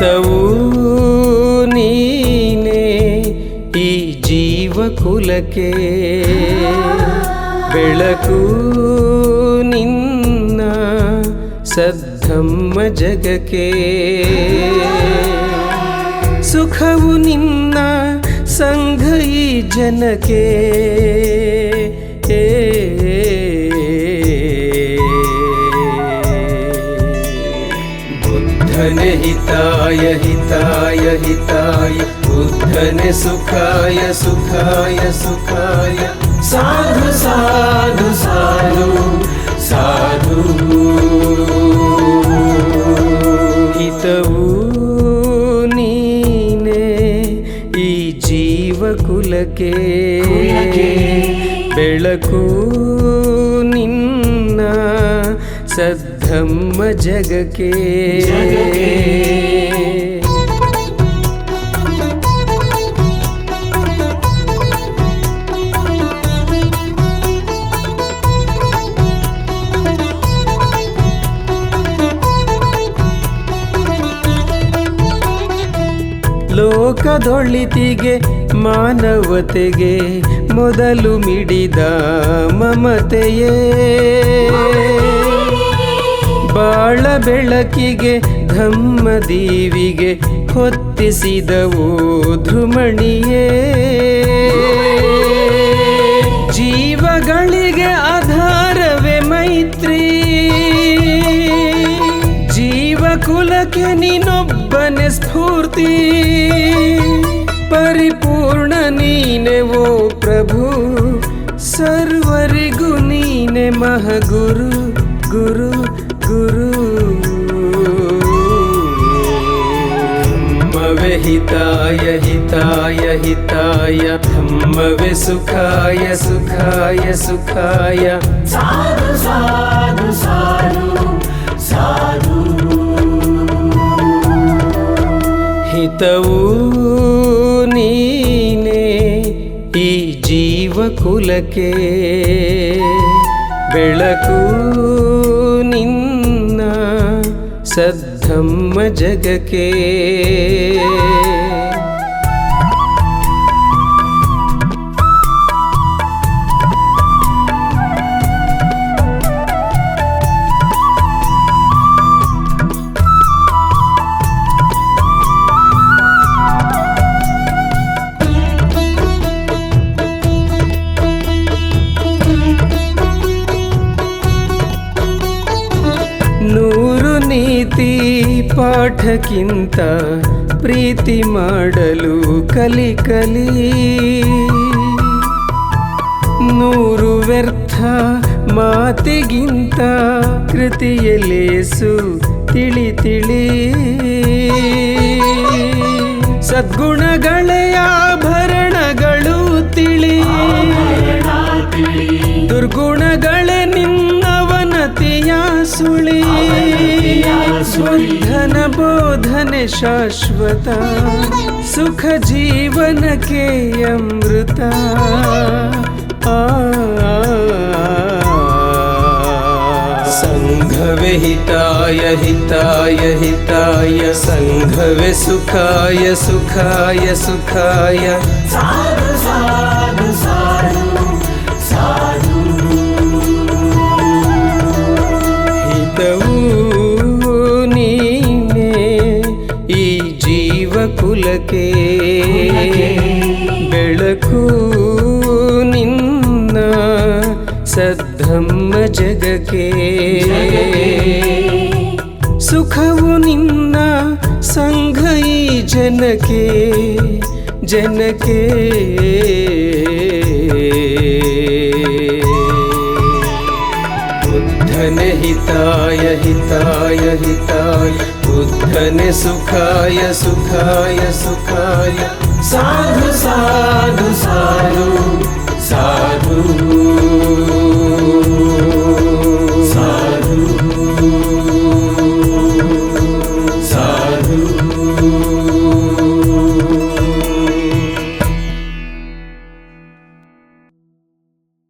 ಹಿತವೂ ನೀನೇ ಈ ಜೀವಕುಲಕ್ಕೆ. ಬೆಳಕು ನಿನ್ನ ಸದ್ಧಮ್ಮ ಜಗಕ್ಕೆ. ಸುಖವು ನಿನ್ನ ಸಂಘ ಈ ಜನಕ್ಕೆ. ಹಿತಾಯ ಹಿತಾಯ ಹಿತಾಯ ಬುದ್ಧನೆ ಸುಖಾಯ ಸುಖಾಯ ಸುಖಾಯ ಸಾಧು ಸಾಧು ಸಾಧು ಸಾಧು ಹಿತವೂ ನೀನೇ ಈ ಜೀವ ಕುಲಕ್ಕೆ ಬೆಳಕು ನಿನ್ನ ಸದ್ಧಮ್ಮ ಜಗಕ್ಕೆ. ಲೋಕದೊಳಿತಿಗೆ ಮಾನವತೆಗೆ ಮೊದಲು ಮಿಡಿದ ಮಮತೆಯೇ. ಬಾಳ ಬೆಳಕಿಗೆ ಧಮ್ಮದೇವಿಗೆ ಹೊತ್ತಿಸಿದವು ಧ್ರುಮಣಿಯೇ ಜೀವಗಳಿಗೆ ಆಧಾರವೇ ಮೈತ್ರಿ. ಜೀವ ಕುಲಕ್ಕೆ ನೀನೊಬ್ಬನೇ ಸ್ಫೂರ್ತಿ. ಪರಿಪೂರ್ಣ ನೀನೆ ಓ ಪ್ರಭು. ಸರ್ವರಿಗೂ ನೀನೆ ಮಹಗುರು, ಗುರು. ಗುರು ಧಮ್ಮವೆ ಹಿತಾಯ ಹಿತಾಯ ಹಿತಾಯ ಧಮ್ಮವೆ ಸುಖಾಯ ಸುಖಾಯ ಸುಖಾಯ ಸಾಧು ಸಾಧು ಸಾಧು ಸಾಧು ಹಿತವೂ ನೀನೇ ಈ ಜೀವ ಕುಲಕ್ಕೆ ಬೆಳಕು ನಿನ್ನ सद्धम्म जग के। ಪಾಠಕ್ಕಿಂತ ಪ್ರೀತಿ ಮಾಡಲು ಕಲಿ ಕಲಿ. ನೂರು ವ್ಯರ್ಥ ಮಾತಿಗಿಂತ ಕೃತಿಯಲೇಸು ತಿಳಿ ತಿಳಿ. ಸದ್ಗುಣಗಳೆಯ ಆಭರಣಗಳು ತಿಳಿ. ದುರ್ಗುಣಗಳೇ ನಿನ್ನವನತಿಯ ಸುಳಿ. धन बोधन शाश्वता सुख जीवन जीवनकेयमृता सङ्घवे हिताय हिताय हिताय सङ्घवे सुखाय सुखाय सुखाय साधु साधु साधु ಕುಲಕ್ಕೆ ಬೆಳಕು. ನಿನ್ನ ಸದ್ಧಮ್ಮ ಜಗಕ್ಕೆ. ಸುಖವು ನಿನ್ನ ಸಂಘೈ ಜನಕೆ ಜನಕ್ಕೆ. धनहिताय हिताय हिताय बुद्धन सुखाय सुखाय सुखाय सा